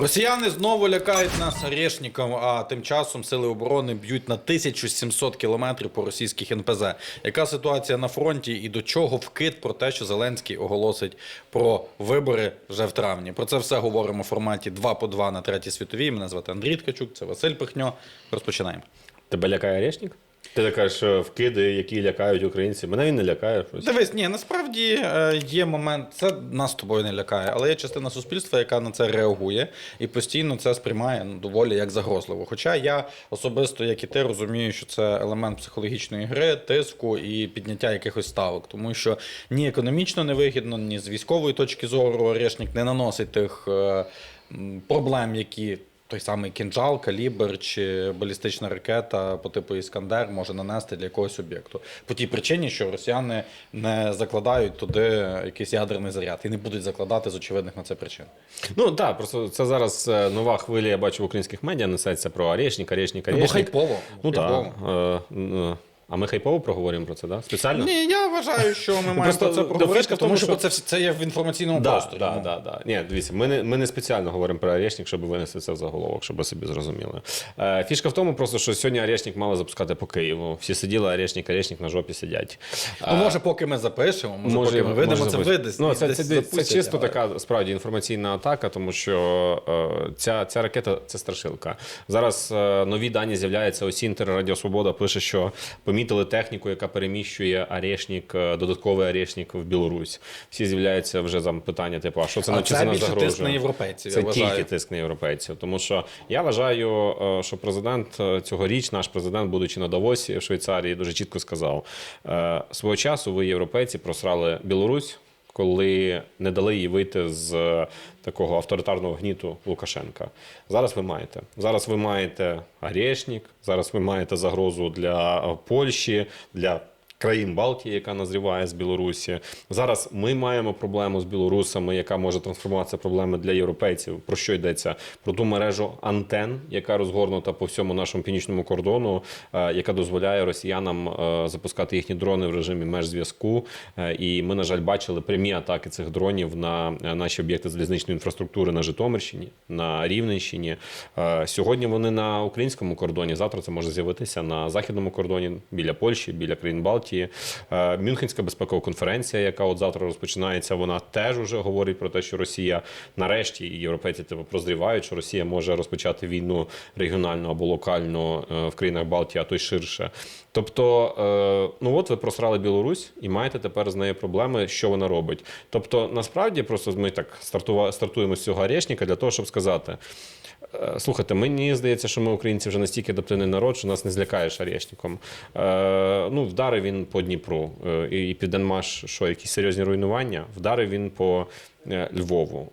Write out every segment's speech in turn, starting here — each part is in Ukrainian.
Росіяни знову лякають нас орешником, а тим часом сили оборони б'ють на 1700 кілометрів по російських НПЗ. Яка ситуація на фронті і до чого вкид про те, що Зеленський оголосить про вибори вже в травні? Про це все говоримо в форматі 2 по 2 на третій світовій. Мене звати Андрій Ткачук, це Василь Пихньо. Розпочинаємо. Тебе лякає Орешник? Ти так кажеш, що вкиди, які лякають українців. Мене він не лякає. Щось. Дивись, ні, насправді е, є момент, це нас тобою не лякає, але є частина суспільства, яка на це реагує і постійно це сприймає ну, доволі як загрозливо. Хоча я особисто, як і ти, розумію, що це елемент психологічної гри, тиску і підняття якихось ставок, тому що ні економічно невигідно, ні з військової точки зору Орешник не наносить тих е, проблем, які. Той самий кінжал, калібр чи балістична ракета по типу Іскандер може нанести для якогось об'єкту. По тій причині, що росіяни не закладають туди якийсь ядерний заряд і не будуть закладати з очевидних на це причин. Ну так, просто це зараз е, нова хвиля, я бачу в українських медіа, несеться про Орешник, Орешник, Бо Ну хайпово. Ну так. А ми хайпово проговоримо про це, так? Спеціально? Ні, я вважаю, що ми маємо просто про це фішка проговорити, в тому, тому що що- це, це є в інформаційному Да, просторі. да, Ну. да, да. Ні, дивіться, ми не, ми не спеціально говоримо про Орешник, щоб винести це в заголовок, щоб ви собі зрозуміли. Е, фішка в тому, просто, що сьогодні Орешник мали запускати по Києву. Всі сиділи, Орешник, Орешник на жопі сидять. Ну, може, поки ми запишемо, може, поки ми видимо, це запустити. видасть. Ну, це, десь це, це, запустять, чисто але- така справді інформаційна атака, тому що е, ця, ця ракета це страшилка. Зараз е, нові дані з'являються. Осінтер Радіо Свобода пише, що помітили техніку, яка переміщує Орешник, е, додатковий арешник в Білорусь. Всі з'являються вже там питання, типу, а що це А на це більше загрожує? тиск на європейців, Це я вважаю. тільки тиск на європейців. Тому що я вважаю, е, що президент е, цьогоріч, наш президент, будучи на Давосі в Швейцарії, дуже чітко сказав: свого часу ви, європейці, просрали Білорусь. Коли не дали їй вийти з е, такого авторитарного гніту Лукашенка, зараз ви маєте. Зараз ви маєте Орешник, зараз ви маєте загрозу для е, Польщі, для країн Балтії, яка назріває з Білорусі. Зараз ми маємо проблему з білорусами, яка може трансформуватися проблеми для європейців. Про що йдеться? Про ту мережу антен, яка розгорнута по всьому нашому північному кордону, е, яка дозволяє росіянам е, запускати їхні дрони в режимі межзв'язку. Е, І ми, на жаль, бачили прямі атаки цих дронів на наші об'єкти залізничної інфраструктури на Житомирщині, на Рівненщині. Сьогодні вони на українському кордоні. Завтра це може з'явитися на західному кордоні біля Польщі, біля країн Балтії. Е, Мюнхенська безпекова конференція, яка от завтра розпочинається, вона теж уже говорить про те, що Росія нарешті і європейці типу прозрівають, що Росія може розпочати війну регіональну або локальну е, в країнах Балтії, а то й ширше. Тобто, е, ну от ви просрали Білорусь і маєте тепер з нею проблеми, що вона робить. Тобто, насправді, просто ми так стартуємо з цього орешника для того, щоб сказати. Е, Слухайте, мені здається, що ми, українці, вже настільки адаптивний народ, що нас не злякаєш арешником. Е, ну, вдарив він по Дніпру е, і Південмаш, що якісь серйозні руйнування, вдарив він по Львову.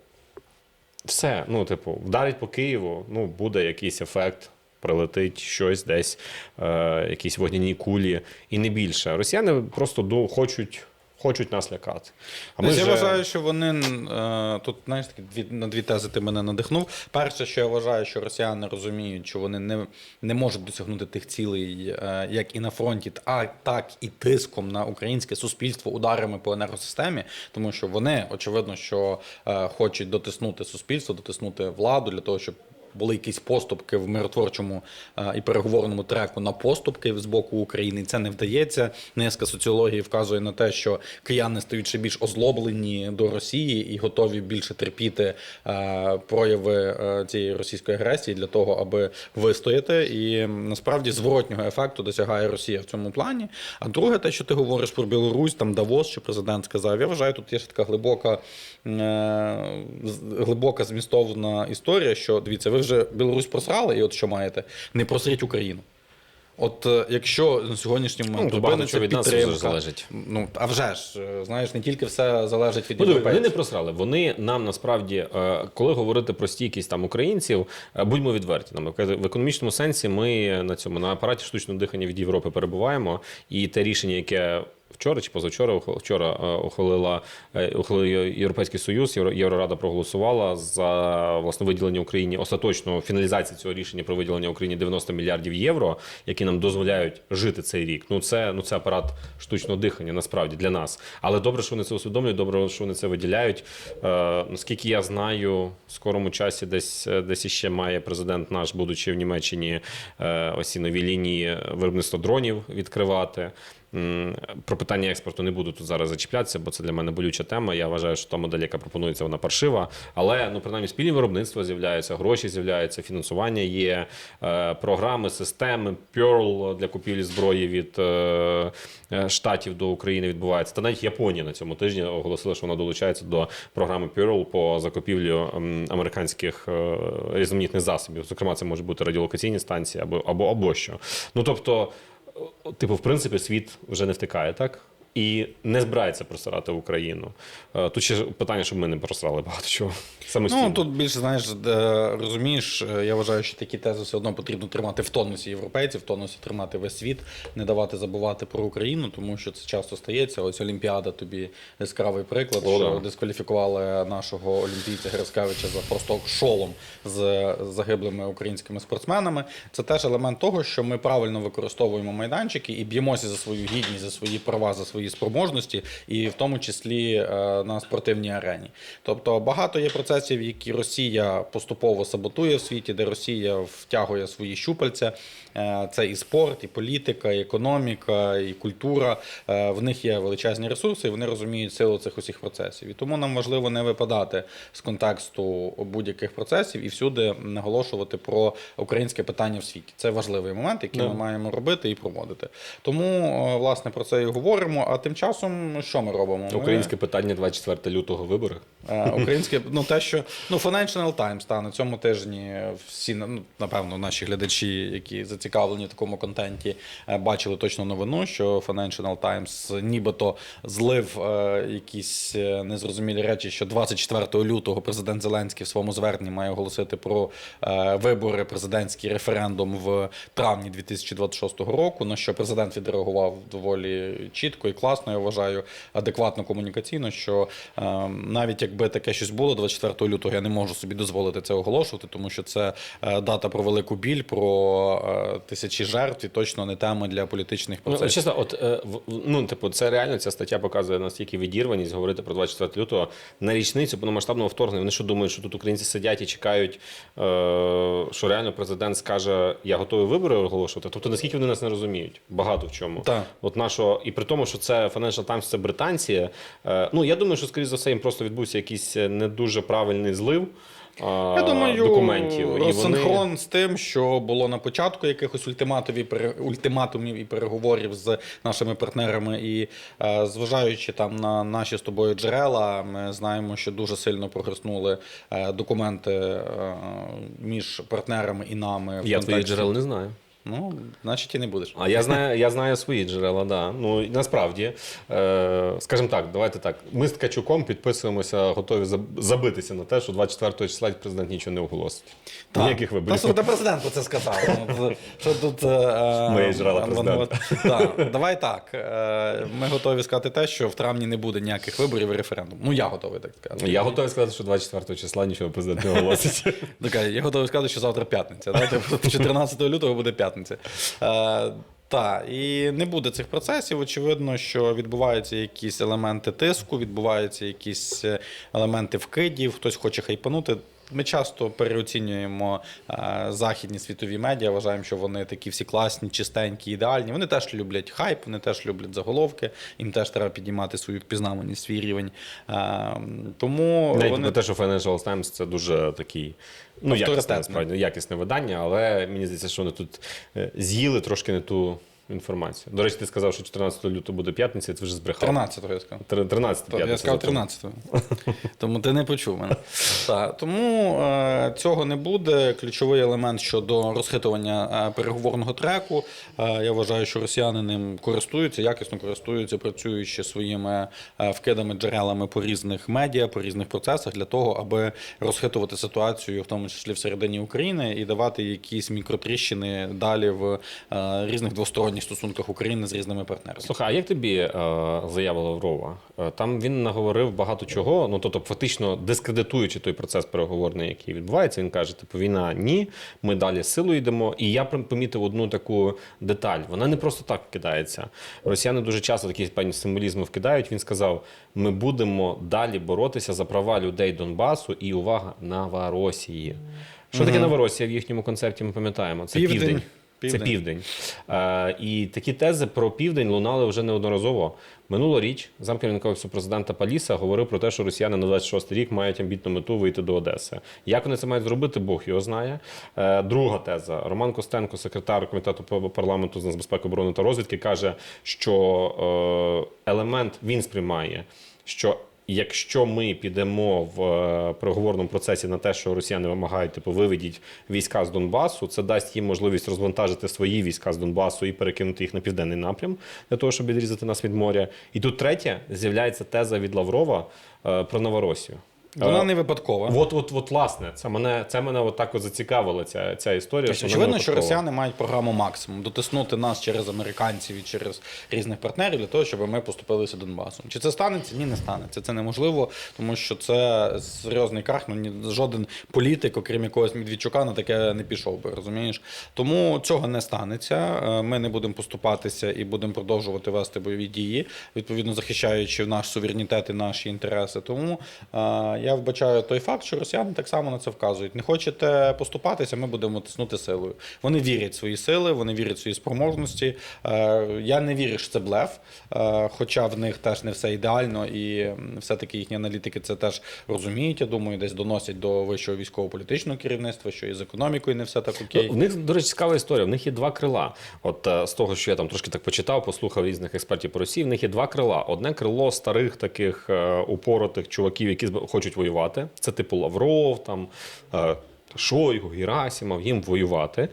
Все, ну, типу, вдарить по Києву, ну, буде якийсь ефект. Прилетить щось десь, е, якісь вогняні кулі, і не більше. Росіяни просто ду- хочуть, хочуть нас лякати. А Тобто вже- Я вважаю, що вони е, тут знаєш такі дві на дві тези ти мене надихнув. Перше, що я вважаю, що росіяни розуміють, що вони не, не можуть досягнути тих цілей, е, як і на фронті, а так і тиском на українське суспільство ударами по енергосистемі, тому що вони очевидно, що е, хочуть дотиснути суспільство, дотиснути владу для того, щоб. Були якісь поступки в миротворчому е, і переговорному треку на поступки з боку України. Це не вдається. Низка соціології вказує на те, що кияни стають ще більш озлоблені до Росії і готові більше терпіти е, прояви е, цієї російської агресії для того, аби вистояти. І насправді зворотнього ефекту досягає Росія в цьому плані. А друге, те, що ти говориш про Білорусь, там Давос, що президент сказав, я вважаю, тут є ще така глибока, глибока змістовна історія, що дивіться, ви вже Білорусь просрали, і от що маєте? Не просріть Україну. От е, якщо на сьогоднішній момент Ну, багато чого від нас вже залежить. Ну а вже ж е, знаєш, не тільки все залежить від Ну, диви, вони не просрали. Вони нам насправді, е, коли говорити про стійкість там українців, будьмо відверті. Нам в економічному сенсі ми на цьому на апараті штучного дихання від Європи перебуваємо, і те рішення, яке Вчора чи позавчора вчора е, ухвалила е, ухвалив Європейський Союз, Євро- Єврорада проголосувала за власне виділення Україні остаточну фіналізацію цього рішення про виділення Україні 90 мільярдів євро, які нам дозволяють жити цей рік. Ну це ну це апарат штучного дихання насправді для нас. Але добре, що вони це усвідомлюють, добре, що вони це виділяють. Е, наскільки я знаю, в скорому часі десь десь іще має президент наш, будучи в Німеччині, е, ось ці нові лінії виробництва дронів відкривати. Про питання експорту не буду тут зараз зачіплятися, бо це для мене болюча тема. Я вважаю, що та модель, яка пропонується, вона паршива. Але ну принаймні спільні виробництва з'являються, гроші з'являються, фінансування є, е, програми, системи, Pearl для купівлі зброї від е, е, штатів до України відбувається. Та навіть Японія на цьому тижні оголосила, що вона долучається до програми Pearl по закупівлю американських різноманітних засобів. Зокрема, це можуть бути радіолокаційні станції або або, або що. Ну тобто. Типу, в принципі, світ вже не втикає, так? І не збирається просирати Україну. Е, Тут ще питання, щоб ми не просрали багато чого самостійно. Ну тут більше знаєш, розумієш, е, я вважаю, що такі тези все одно потрібно тримати в тонусі європейців, в тонусі тримати весь світ, не давати забувати про Україну, тому що це часто стається. Ось Олімпіада тобі яскравий приклад, О, що да. дискваліфікували нашого олімпійця Грицкевича за просто шолом з загиблими українськими спортсменами. Це теж елемент того, що ми правильно використовуємо майданчики і б'ємося за свою гідність, за свої права, за свої спроможності, і в тому числі е, на спортивній арені. Тобто багато є процесів, які Росія поступово саботує в світі, де Росія втягує свої щупальця. Е, Це і спорт, і політика, і економіка, і культура. Е, В них є величезні ресурси, і вони розуміють силу цих усіх процесів. І тому нам важливо не випадати з контексту будь-яких процесів і всюди наголошувати про українське питання в світі. Це важливий момент, який Да. ми маємо робити і проводити. Тому власне про це і говоримо. А тим часом що ми робимо? Ми- Українське питання 24 лютого вибори. Е, Українське, ну те, що ну Financial Times та на цьому тижні всі ну, напевно наші глядачі, які зацікавлені в такому контенті, е, бачили точно новину, що Financial Times нібито злив е, якісь е, незрозумілі речі, що 24 лютого президент Зеленський в своєму зверненні має оголосити про е, вибори, президентський референдум в травні 2026 року. На що президент відреагував доволі чітко і класно, я вважаю, адекватно комунікаційно, що е, навіть якби таке щось було 24 лютого, я не можу собі дозволити це оголошувати, тому що це е, дата про велику біль, про е, тисячі жертв і точно не тема для політичних Ну, чесно, от е, ну, типу, це реально ця стаття показує настільки відірваність говорити про 24 лютого на річницю повномасштабного вторгнення. Вони що думають, що тут українці сидять і чекають, е, що реально президент скаже, я готовий вибори оголошувати. Тобто, наскільки вони нас не розуміють? Багато в чому. Так. От нашого, і при тому, що це Financial Times, це британці. Е, ну я думаю, що скоріш за все їм просто відбувся якийсь не дуже правильний злив. е, Я думаю, документів. І вони... синхрон з тим, що було на початку якихось ультиматумів, ультиматумів і переговорів з нашими партнерами. І е, зважаючи там на наші з тобою джерела, ми знаємо, що дуже сильно прогреснули е, документи е, між партнерами і нами. Я твої джерел не знаю. Ну, значить, і не будеш. А я знаю, я знаю свої джерела, да. Ну і насправді, е, скажімо так, давайте так. Ми з Ткачуком підписуємося, готові заб- забитися на те, що 24 числа президент нічого не оголосить. Ніяких виборів. Просто де президент про це сказав. Ну, Що тут е, Мої джерела е, президента. Так, давай так. е, Ми готові сказати те, що в травні не буде ніяких виборів і референдуму. Ну, я готовий так сказати. Я готовий сказати, що 24 числа нічого президент не оголосить. Така, я готовий сказати, що завтра п'ятниця. Да? Типу, 14 лютого буде п'ятниця. Е, так, і не буде цих процесів. Очевидно, що відбуваються якісь елементи тиску, відбуваються якісь е, елементи вкидів, хтось хоче хайпанути. Ми часто переоцінюємо е, західні світові медіа, вважаємо, що вони такі всі класні, чистенькі, ідеальні. Вони теж люблять хайп, вони теж люблять заголовки, їм теж треба піднімати свою впізнаваність, свій рівень. Е, тому Навіть вони те, що Financial Times це дуже такий. Ну, якісне, насправді, якісне видання, але мені здається, що вони тут е, з'їли трошки не ту інформацію. До речі, ти сказав, що 14 лютого буде п'ятниця, це вже збрехав. 13-го я сказав. Тр- 13 п'ятниця. я сказав зато. 13-го. Тому ти не почув мене. Так, тому е, цього не буде. Ключовий елемент щодо розхитування е, переговорного треку. Е, я вважаю, що росіяни ним користуються, якісно користуються, працюючи своїми е, вкидами, джерелами по різних медіа, по різних процесах для того, аби розхитувати ситуацію, в тому числі всередині України, і давати якісь мікротріщини далі в е, різних двосторонніх двосторонніх стосунках України з різними партнерами. Слухай, а як тобі е, заява Лаврова? Е, Там він наговорив багато чого. Ну тобто, фактично дискредитуючи той процес переговорний, який відбувається. Він каже: типу, війна ні, ми далі силу йдемо. І я помітив одну таку деталь. Вона не просто так вкидається. Росіяни дуже часто такі певні символізми вкидають. Він сказав: ми будемо далі боротися за права людей Донбасу і увага Новоросії. Що таке Новоросія в їхньому концепті? Ми пам'ятаємо. Це Південь. південь. Це Південь. південь. Е, і такі тези про південь лунали вже неодноразово. Минулоріч замкерівник офісу президента Паліса говорив про те, що росіяни на 26 рік мають амбітну мету вийти до Одеси. Як вони це мають зробити, Бог його знає. Е, друга теза. Роман Костенко, секретар комітету парламенту з нацбезпеки, оборони та розвідки, каже, що е, елемент він сприймає, що Якщо ми підемо в е, переговорному процесі на те, що росіяни вимагають, типу, виведіть війська з Донбасу, це дасть їм можливість розвантажити свої війська з Донбасу і перекинути їх на південний напрям для того, щоб відрізати нас від моря. І тут третє з'являється теза від Лаврова е, про Новоросію. Вона Е, не випадкова. От, от, от, власне, це мене, це мене от так от зацікавила ця, ця історія. Тобто, що очевидно, що росіяни мають програму максимум дотиснути нас через американців і через різних партнерів для того, щоб ми поступилися Донбасом. Чи це станеться? Ні, не станеться. Це неможливо, тому що це серйозний крах. Ну ні, жоден політик, окрім якогось Медведчука, на таке не пішов би. Розумієш? Тому цього не станеться. Е, Ми не будемо поступатися і будемо продовжувати вести бойові дії, відповідно захищаючи наш суверенітет і наші інтереси. Тому е, я вбачаю той факт, що росіяни так само на це вказують. Не хочете поступатися, ми будемо тиснути силою. Вони вірять в свої сили, вони вірять в свої спроможності. Е, Я не вірю, що це блеф, е, хоча в них теж не все ідеально, і все-таки їхні аналітики це теж розуміють. Я думаю, десь доносять до вищого військово-політичного керівництва, що і з економікою не все так окей. В них, до речі, цікава історія. В них є два крила. От е, з того, що я там трошки так почитав, послухав різних експертів по Росії, в них є два крила. Одне крило старих таких упоротих чуваків, які зб- хочуть воювати. Це типу Лавров, там е, Шойгу, Герасимов, їм воювати.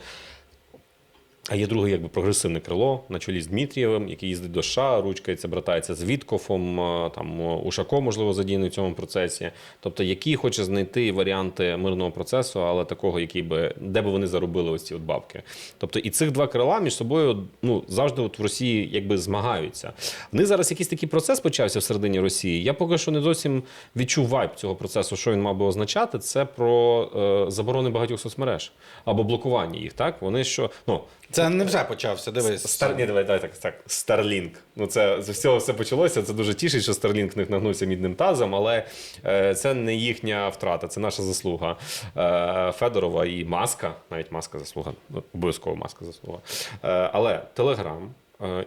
А є друге, якби прогресивне крило на чолі з Дмитрієвим, який їздить до США, ручкається, братається з Віткофом, е, там е, Ушаков, можливо, задіяний в цьому процесі. Тобто, який хоче знайти варіанти мирного процесу, але такого, який би де би вони заробили ось ці от бабки. Тобто, і цих два крила між собою ну завжди от в Росії якби змагаються. В них зараз якийсь такий процес почався всередині Росії. Я поки що не зовсім відчув вайб цього процесу, що він мав би означати. Це про е, заборони багатьох соцмереж або блокування їх. Так вони що ну. Це не вже почався. Дивись. Стар... Ні, давай, давай так, так. Starlink. Ну, це з всього все почалося. Це дуже тішить, що Starlink не нагнувся мідним тазом, але е, це не їхня втрата, це наша заслуга. Е, Федорова і Маска, навіть Маска заслуга, ну, обов'язково Маска заслуга. Е, але Телеграм, е,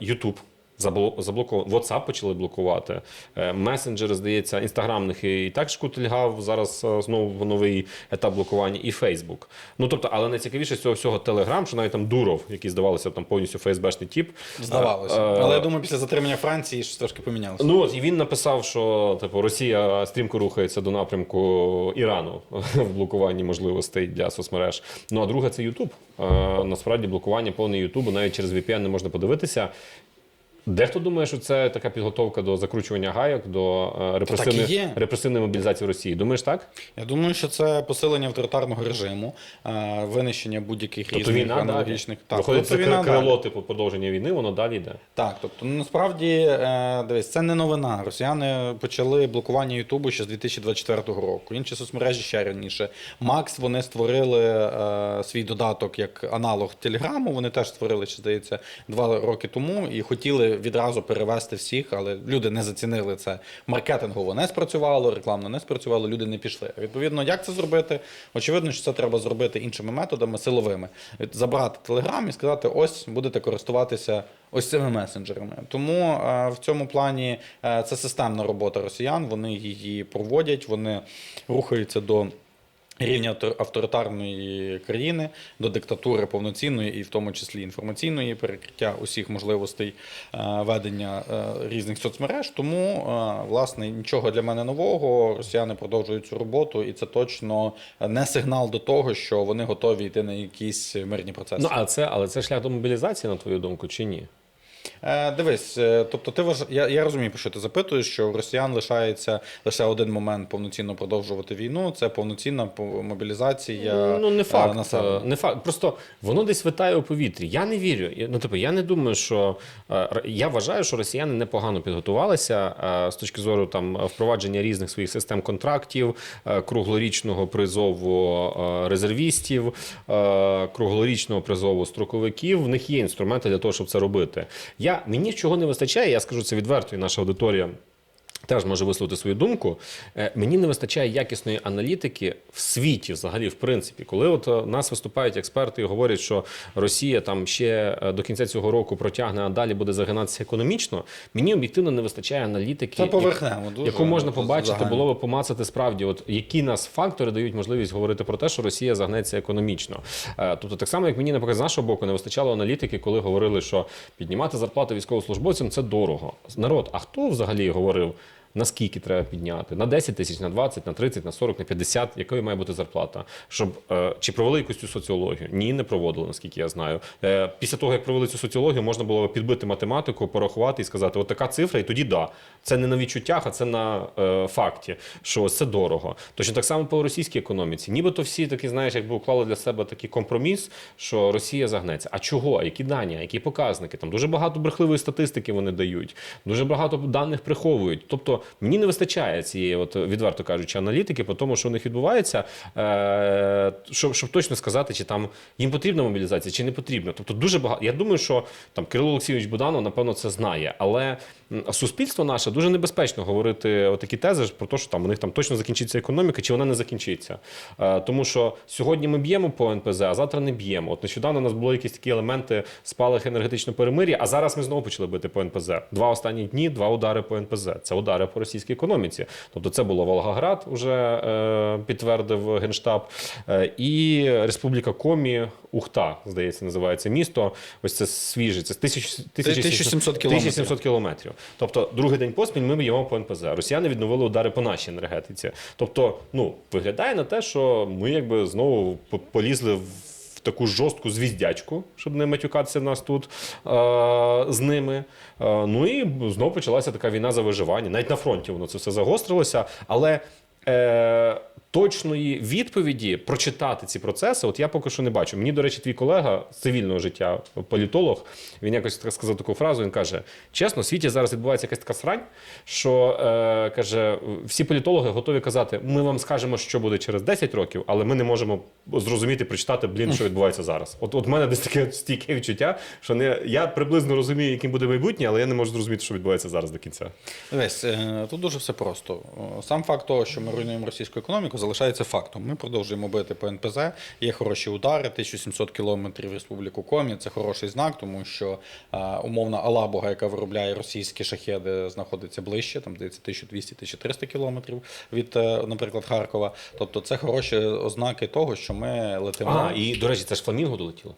YouTube. WhatsApp почали блокувати. Е, Месенджери, здається, інстаграмних і, так шкутильгав. Зараз е, знову новий етап блокування, і Facebook. Ну тобто, але найцікавіше з цього всього Telegram, що навіть там Дуров, який здавалося там повністю ФСБшний тіп. Здавалося. Е, Але я думаю, після затримання Франції щось трошки помінялося. Ну от і він написав, що типу Росія стрімко рухається до напрямку Ірану в блокуванні можливостей для соцмереж. Ну а друге це Ютуб. Е, насправді блокування повне Ютубу навіть через VPN не можна подивитися. Дехто думає, що це така підготовка до закручування гайок, до е, репресивної, репресивної мобілізації Росії. Думаєш так? Я думаю, що це посилення авторитарного режиму, е, винищення будь-яких Тобто різних війна далі. аналогічних. Так, Виходить, тобто це війна крило, далі. типу продовження війни, воно далі йде. Так, тобто ну, насправді е, дивись, це не новина. Росіяни почали блокування Ютубу ще з 2024 року. Інші соцмережі ще раніше. Макс вони створили свій додаток як аналог Телеграму. Вони теж створили, ще здається, два роки тому і хотіли відразу перевести всіх, але люди не зацінили це. Маркетингово не спрацювало, рекламно не спрацювало, люди не пішли. Відповідно, як це зробити? Очевидно, що це треба зробити іншими методами, силовими. Забрати Телеграм і сказати: ось будете користуватися ось цими месенджерами. Тому е, в цьому плані е, це системна робота росіян. Вони її проводять, вони рухаються до. Рівня авто- авторитарної країни до диктатури повноцінної, і в тому числі інформаційної перекриття усіх можливостей е, ведення е, різних соцмереж. Тому е, власне нічого для мене нового. Росіяни продовжують цю роботу, і це точно не сигнал до того, що вони готові йти на якісь мирні процеси. Ну а це, але це шлях до мобілізації, на твою думку, чи ні? Е, дивись, е, тобто ти вваж... я, я розумію, про що ти запитуєш, що у росіян лишається лише один момент повноцінно продовжувати війну. Це повноцінна по- мобілізація. Ну, не е, факт. населення. Не факт. Просто воно десь витає у повітрі. Я не вірю. Ну, типу, я не думаю, що е, я вважаю, що росіяни непогано підготувалися е, з точки зору там впровадження різних своїх систем контрактів, е, круглорічного призову е, резервістів, е, круглорічного призову строковиків. В них є інструменти для того, щоб це робити. Я мені чого не вистачає. Я скажу це відверто, і наша аудиторія теж може висловити свою думку. Е, Мені не вистачає якісної аналітики в світі, взагалі, в принципі, коли от е, нас виступають експерти і говорять, що Росія там ще е, до кінця цього року протягне, а далі буде загинатися економічно. Мені об'єктивно не вистачає аналітики, Це поверхнево дуже, яку можна побачити, загально. було би помацати справді, от які нас фактори дають можливість говорити про те, що Росія загнеться економічно. Тобто, так само, як мені наприклад, з нашого боку не вистачало аналітики, коли говорили, що піднімати зарплату військовослужбовцям це дорого. Народ, а хто взагалі говорив? Наскільки треба підняти? На 10 тисяч, на 20, на 30, на 40, на 50? Якою має бути зарплата? Щоб е, чи провели якусь цю соціологію? Ні, не проводили, наскільки я знаю. Е, після того, як провели цю соціологію, можна було підбити математику, порахувати і сказати, от така цифра, і тоді да. Це не на відчуттях, а це на е, факті, що це дорого. Точно так само по російській економіці. Нібито всі такі, знаєш, якби уклали для себе такий компроміс, що Росія загнеться. А чого? Які дані? Які показники? Там дуже багато брехливої статистики вони дають, дуже багато даних приховують. Тобто мені не вистачає цієї, от відверто кажучи, аналітики по тому, що у них відбувається, е, щоб, щоб точно сказати, чи там їм потрібна мобілізація, чи не потрібна. Тобто дуже багато. Я думаю, що там Кирило Олексійович Буданов, напевно, це знає. Але суспільство наше дуже небезпечно говорити такі тези про те, що там у них там точно закінчиться економіка, чи вона не закінчиться. Е, тому що сьогодні ми б'ємо по НПЗ, а завтра не б'ємо. От нещодавно у нас були якісь такі елементи спалах енергетичного перемир'я, а зараз ми знову почали бити по НПЗ. Два останні дні, два удари по НПЗ. Це удари по російській економіці. Тобто це було Волгоград, вже е, підтвердив генштаб, е, і Республіка Комі, Ухта, здається, називається місто. Ось це свіже. Це 1700 1700 кілометрів. 1700 кілометрів. Тобто, другий день поспіль ми б'ємо по НПЗ. Росіяни відновили удари по нашій енергетиці. Тобто, ну виглядає на те, що ми якби знову полізли в. Таку жорстку звіздячку, щоб не матюкатися нас тут е- з ними. Е- ну і знову почалася така війна за виживання. Навіть на фронті воно це все загострилося. Але е- точної відповіді прочитати ці процеси, от я поки що не бачу. Мені, до речі, твій колега з цивільного життя, політолог, він якось так сказав таку фразу. Він каже: чесно, в світі зараз відбувається якась така срань, що е, каже, всі політологи готові казати: ми вам скажемо, що буде через 10 років, але ми не можемо зрозуміти, прочитати, блін, що відбувається зараз. От, от мене десь таке стійке відчуття, що не я приблизно розумію, яким буде майбутнє, але я не можу зрозуміти, що відбувається зараз до кінця. Дивись, е, тут дуже все просто. Сам факт того, що ми руйнуємо російську економіку, залишається фактом. Ми продовжуємо бити по НПЗ. Є хороші удари, 1700 кілометрів Республіку Комі. Це хороший знак, тому що умовна Алабуга, яка виробляє російські шахеди, знаходиться ближче, там здається 1200-1300 кілометрів від, е, наприклад, Харкова. Тобто це хороші ознаки того, що ми летимо. А, і до речі, це ж фламінго долетіло.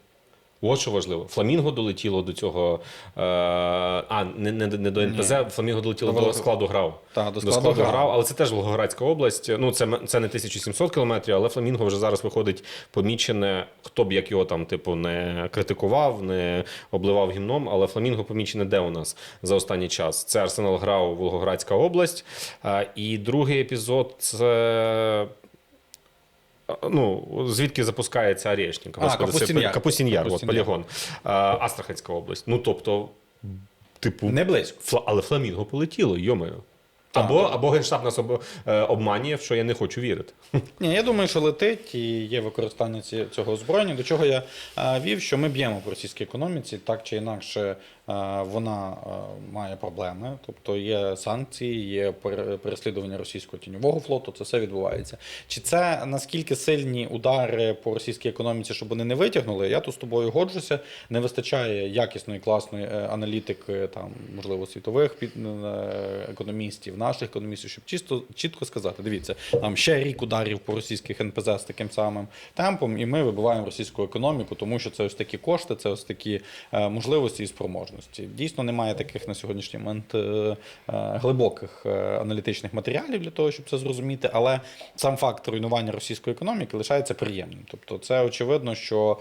От що важливо. Фламінго долетіло до цього. Е, а, не, не, не до НПЗ, фламінго долетіло До до, складу ГРАУ. Так, до до складу складу ГРАУ. ГРАУ, але це теж Волгоградська область. Ну, це, це не 1700 кілометрів, але фламінго вже зараз виходить помічене, хто б як його там, типу, не критикував, не обливав гімном, але фламінго помічене де у нас за останній час? Це Арсенал ГРАУ, Волгоградська область. А, і другий епізод це. Ну, звідки запускається Орешник? А, Капустин Яр. Капустин Яр, от, полігон. А, Астраханська область. Ну, тобто, типу, Не близько. Фла- але фламінго полетіло, йомою. Або, або генштаб нас об, е, обманює, в що я не хочу вірити. Ні, я думаю, що летить і є використання ці- цього озброєння. До чого я е, вів, що ми б'ємо по російській економіці, так чи інакше вона має проблеми. Тобто є санкції, є пере- переслідування російського тіньового флоту, це все відбувається. Чи це наскільки сильні удари по російській економіці, щоб вони не витягнули? Я тут з тобою годжуся. Не вистачає якісної, класної е, аналітики, там можливо світових е, економістів. наших економістів, щоб чисто чітко сказати: дивіться, там ще рік ударів по російських НПЗ з таким самим темпом, і ми вибиваємо російську економіку, тому що це ось такі кошти, це ось такі е, можливості і спроможності. Дійсно, немає таких на сьогоднішній момент е, е, глибоких е, аналітичних матеріалів для того, щоб це зрозуміти. Але сам факт руйнування російської економіки лишається приємним. Тобто, це очевидно, що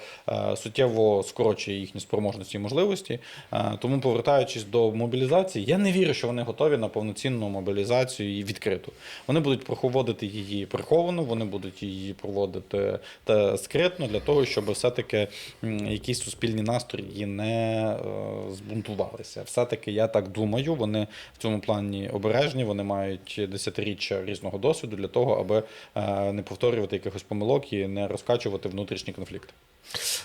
суттєво скорочує їхні спроможності і можливості. Тому, повертаючись до мобілізації, я не вірю, що вони готові на повноцінну мобілізацію і відкриту. Вони будуть проводити її приховано, вони будуть її проводити та скритно для того, щоб все-таки якісь суспільні настрої не збунтувалися. Все-таки я так думаю, вони в цьому плані обережні, вони мають десятиріччя різного досвіду для того, аби е, не повторювати якихось помилок і не розкачувати внутрішні конфлікти.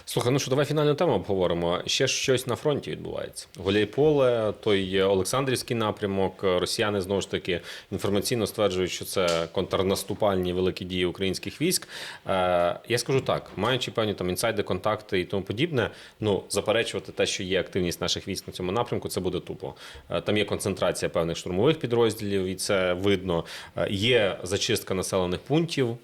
Слухай, ну що, давай фінальну тему обговоримо. Ще щось на фронті відбувається. Гуляйполе, той Олександрівський напрямок. Росіяни знову ж таки інформаційно стверджують, що це контрнаступальні великі дії українських військ. Е, я скажу так, маючи певні там інсайди, контакти і тому подібне, ну заперечувати те, що є активність наших військ на цьому напрямку, це буде тупо. Е, там є концентрація певних штурмових підрозділів, і це видно. Е, є зачистка населених пунктів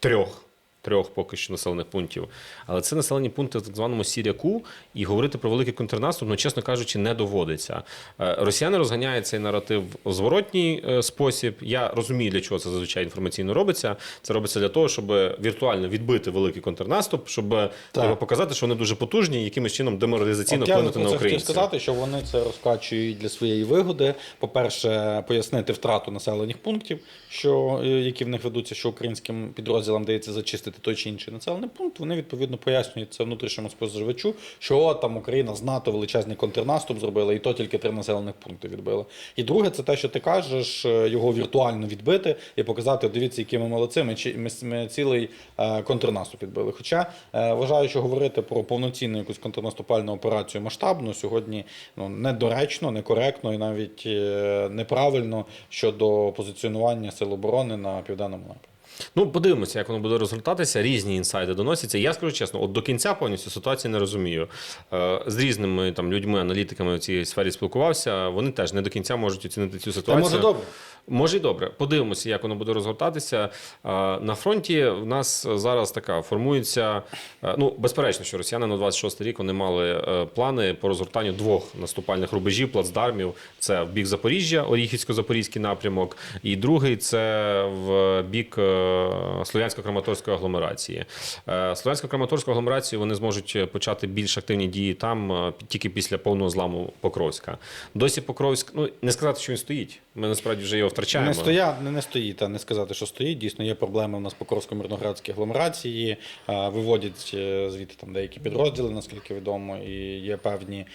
трьох трьох поки що населених пунктів. Але це населені пункти в так званому Сіряку, і говорити про великий контрнаступ, ну чесно кажучи, не доводиться. Е, Росіяни розганяють цей наратив в зворотній е, спосіб. Я розумію, для чого це зазвичай інформаційно робиться. Це робиться для того, щоб віртуально відбити великий контрнаступ, щоб треба показати, що вони дуже потужні, і якимось чином деморалізаційно От вплинути про на це хотів українців. сказати, що вони це розкачують для своєї вигоди. По-перше, пояснити втрату населених пунктів, що, е, які в них ведуться, що українським підрозділам дається зачистити той чи інший населений пункт. Вони відповідно пояснюють це внутрішньому споживачу, що там Україна з НАТО величезний контрнаступ зробила, і то тільки три населених пункти відбила. І друге, це те, що ти кажеш, е, його віртуально відбити і показати, дивіться, які ми молодці, ми, ми, ми цілий е, контрнаступ відбили. Хоча е, вважаю, що говорити про повноцінну якусь контрнаступальну операцію масштабну сьогодні ну, недоречно, некоректно і навіть неправильно щодо позиціонування сил оборони на південному напрямку. Ну, подивимося, як воно буде розгортатися. Різні інсайди доносяться. Я скажу чесно, от до кінця повністю ситуації не розумію. Е, З різними там людьми, аналітиками в цій сфері спілкувався. Вони теж не до кінця можуть оцінити цю Та ситуацію. може добре. Може й добре. Подивимося, як воно буде розгортатися. На фронті в нас зараз така формується. е, Ну, безперечно, що росіяни на 26 рік вони мали е, плани по розгортанню двох наступальних рубежів, плацдармів. Це в бік Запоріжжя, Оріхівсько-Запорізький напрямок, і другий це в бік е, Слов'янсько-Краматорської агломерації. Слов'янсько-Краматорську агломерацію вони зможуть почати більш активні дії там тільки після повного зламу Покровська. Досі Покровськ, ну не сказати, що він стоїть. Ми насправді вже його втрачаємо. Не стоять, не, не стоїть, а не сказати, що стоїть. Дійсно, є проблеми у нас по Покровсько-Мирноградській агломерації. Виводять е, звідти там деякі підрозділи, наскільки відомо, і є певні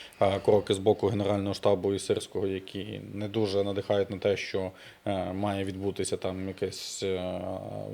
кроки з боку Генерального штабу і Сирського, які не дуже надихають на те, що е, має відбутися там якесь е,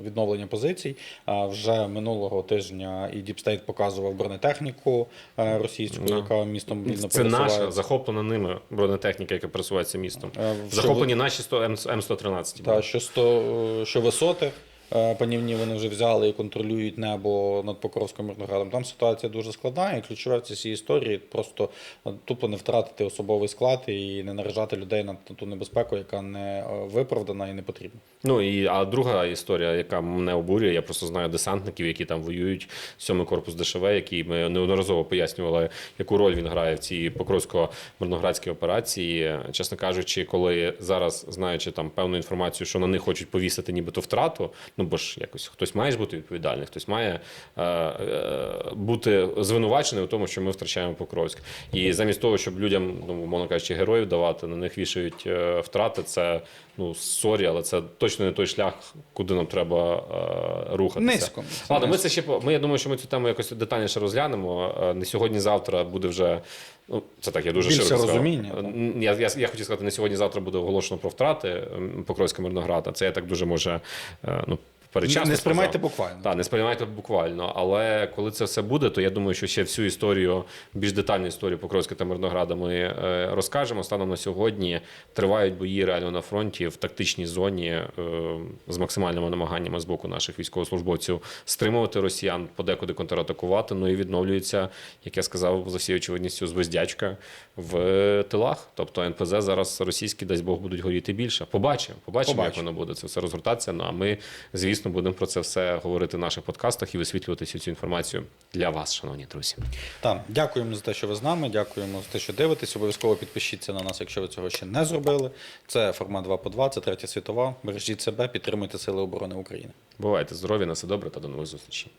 відновлення позицій. Вже минулого тижня і Діпстейт показував бронетехніку російську, Ну. яка містом вільно Це наша захоплена ними бронетехніка, яка пересувається містом. Захоплені наші 100 М- М113. Та що, сто, що висоти е, панівні вони вже взяли і контролюють небо над Покровським Мирноградом. Там ситуація дуже складна, і ключове в цій історії просто е, тупо не втратити особовий склад і не наражати людей на ту небезпеку, яка не е, виправдана і не потрібна. Ну і а друга історія, яка мене обурює, я просто знаю десантників, які там воюють. Сьомий корпус ДШВ, який ми неодноразово пояснювали, яку роль він грає в цій покровсько-мирноградській операції. Чесно кажучи, коли зараз знаючи там певну інформацію, що на них хочуть повісити, нібито втрату. Ну бо ж якось хтось має ж бути відповідальний, хтось має е, е, бути звинувачений у тому, що ми втрачаємо Покровськ. І замість того, щоб людям, ну мовно кажучи, героїв давати, на них вішають е, втрати. Це ну сорі, але це точно не той шлях, куди нам треба е, рухатися. Низько. Ладно, ми це ще ми. Я думаю, що ми цю тему якось детальніше розглянемо. Е, Не сьогодні-завтра буде вже. Ну, це так, я дуже Більше широко розуміння. Я, я, я хотів сказати, не сьогодні-завтра буде оголошено про втрати Покровська Мирнограда. Це я так дуже може е, ну, передчасно Не сприймайте сказав. буквально. Так, не сприймайте буквально. Але коли це все буде, то я думаю, що ще всю історію, більш детальну історію Покровська та Мирнограда ми е, розкажемо. Станом на сьогодні тривають бої реально на фронті в тактичній зоні е, з максимальними намаганнями з боку наших військовослужбовців стримувати росіян, подекуди контратакувати. Ну і відновлюється, як я сказав, за всією очевидністю, звездячка в тилах. Тобто НПЗ зараз російські, дасть Бог, будуть горіти більше. Побачимо, побачимо, як воно буде це все розгортатися. Ну а ми, звісно, будемо про це все говорити в наших подкастах і висвітлювати всю цю інформацію для вас, шановні друзі. Так, дякуємо за те, що ви з нами. Дякуємо за те, що дивитесь. Обов'язково підпишіться на нас, якщо ви цього ще не зробили. Це формат 2 по 2, це третя світова. Бережіть себе, підтримуйте Сили оборони України. Бувайте здорові, на все добре та до нових зустрічей.